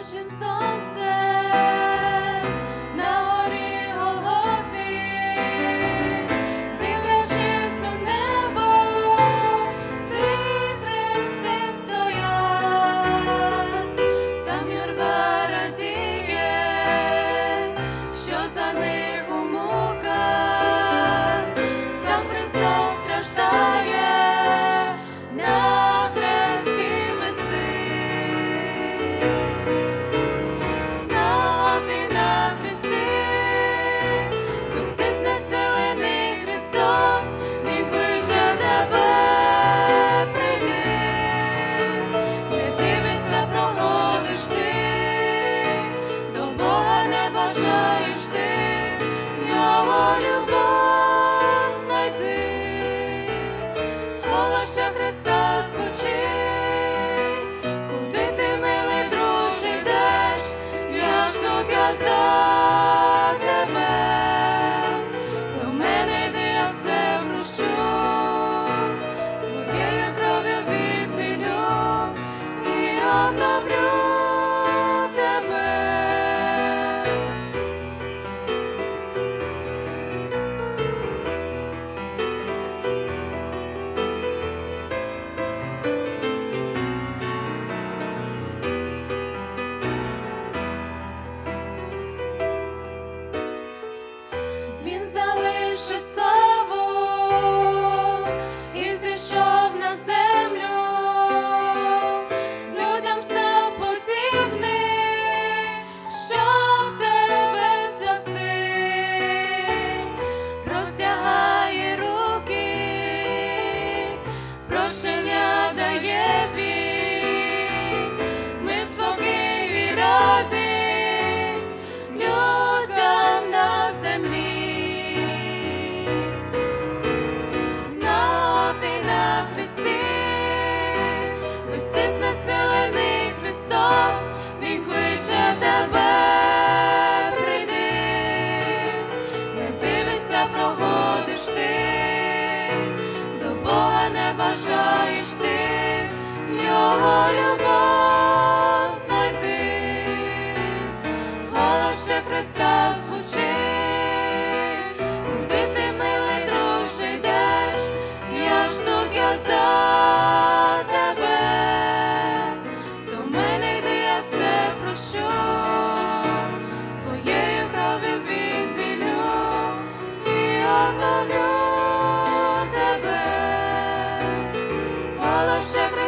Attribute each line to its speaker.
Speaker 1: палючим сонце на горі голові, дивлячись у небо, три хрести стоять, там юрба радіє, і обновлю бажаєш ти його любов знайти, голос ще Христа звучить, куди ти милий друже йдеш, я ж тут я за тебе, до мене йди, я все прощу, своєю кров'ю відбілю і обновлю. se